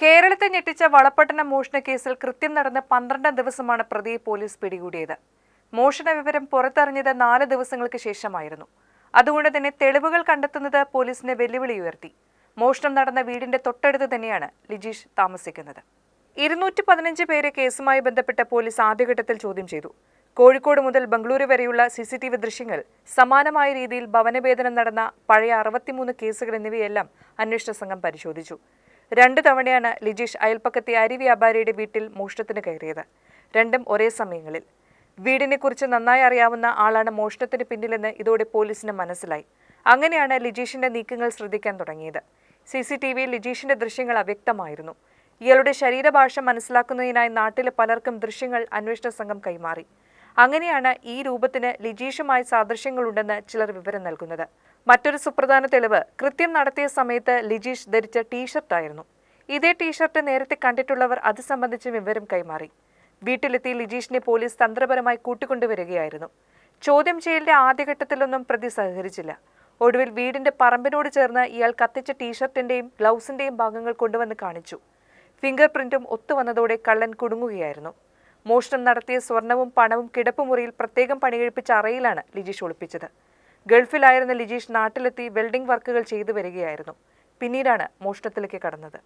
കേരളത്തെ ഞെട്ടിച്ച വളപട്ടണം മോഷണ കേസിൽ കൃത്യം നടന്ന പന്ത്രണ്ടാം ദിവസമാണ് പ്രതിയെ പോലീസ് പിടികൂടിയത്. മോഷണ വിവരം പുറത്തറിഞ്ഞത് നാല് ദിവസങ്ങൾക്ക് ശേഷമായിരുന്നു. അതുകൊണ്ട് തന്നെ തെളിവുകൾ കണ്ടെത്തുന്നത് പോലീസിന് വെല്ലുവിളി ഉയർത്തി. മോഷണം നടന്ന വീടിന്റെ തൊട്ടടുത്ത് തന്നെയാണ് ലിജീഷ് താമസിക്കുന്നത്. ഇരുന്നൂറ്റി പതിനഞ്ച് പേരെ കേസുമായി ബന്ധപ്പെട്ട പോലീസ് ആദ്യഘട്ടത്തിൽ ചോദ്യം ചെയ്തു. കോഴിക്കോട് മുതൽ ബംഗളൂരു വരെയുള്ള സി സി ടി വി ദൃശ്യങ്ങൾ സമാനമായ രീതിയിൽ ഭവനവേദനം നടന്ന പഴയ അറുപത്തിമൂന്ന് കേസുകൾ എന്നിവയെല്ലാം അന്വേഷണ സംഘം പരിശോധിച്ചു. രണ്ട് തവണയാണ് ലിജീഷ് അയൽപ്പക്കത്തെ അരി വ്യാപാരിയുടെ വീട്ടിൽ മോഷണത്തിന് കയറിയത്. രണ്ടും ഒരേ സമയങ്ങളിൽ. വീടിനെക്കുറിച്ച് നന്നായി അറിയാവുന്ന ആളാണ് മോഷണത്തിന് പിന്നിലെന്ന് ഇതോടെ പോലീസിന് മനസ്സിലായി. അങ്ങനെയാണ് ലിജീഷിന്റെ നീക്കങ്ങൾ ശ്രദ്ധിക്കാൻ തുടങ്ങിയത്. സി സി ടി വിയിൽ ലിജീഷിന്റെ ദൃശ്യങ്ങൾ അവ്യക്തമായിരുന്നു. ഇയാളുടെ ശരീരഭാഷ മനസ്സിലാക്കുന്നതിനായി നാട്ടിലെ പലർക്കും ദൃശ്യങ്ങൾ അന്വേഷണ സംഘം കൈമാറി. അങ്ങനെയാണ് ഈ രൂപത്തിന് ലിജീഷുമായി സാദൃശ്യങ്ങളുണ്ടെന്ന് ചിലർ വിവരം നൽകുന്നത്. മറ്റൊരു സുപ്രധാന തെളിവ് കൃത്യം നടത്തിയ സമയത്ത് ലിജീഷ് ധരിച്ച ടീഷർട്ടായിരുന്നു ഇതേ ടീഷർട്ട് നേരത്തെ കണ്ടിട്ടുള്ളവർ അത് സംബന്ധിച്ച് വിവരം കൈമാറി. വീട്ടിലെത്തി ലിജീഷിനെ പോലീസ് തന്ത്രപരമായി കൂട്ടിക്കൊണ്ടുവരികയായിരുന്നു. ചോദ്യം ചെയ്യലിന്റെ ആദ്യഘട്ടത്തിലൊന്നും പ്രതി സഹകരിച്ചില്ല. ഒടുവിൽ വീടിന്റെ പറമ്പിനോട് ചേർന്ന് ഇയാൾ കത്തിച്ച ടീഷർട്ടിന്റെയും ഗ്ലൗസിന്റെയും ഭാഗങ്ങൾ കൊണ്ടുവന്ന് കാണിച്ചു. ഫിംഗർ പ്രിന്റും ഒത്തുവന്നതോടെ കള്ളൻ കുടുങ്ങുകയായിരുന്നു. മോഷണം നടത്തിയ സ്വർണവും പണവും കിടപ്പുമുറിയിൽ പ്രത്യേകം പണികഴിപ്പിച്ച അറയിലാണ് ലിജീഷ് ഒളിപ്പിച്ചത്. ഗൾഫിലായിരുന്ന ലിജീഷ് നാട്ടിലെത്തി വെൽഡിംഗ് വർക്കുകൾ ചെയ്തു വരികയായിരുന്നു. പിന്നീടാണ് മോഷണത്തിലേക്ക് കടന്നത്.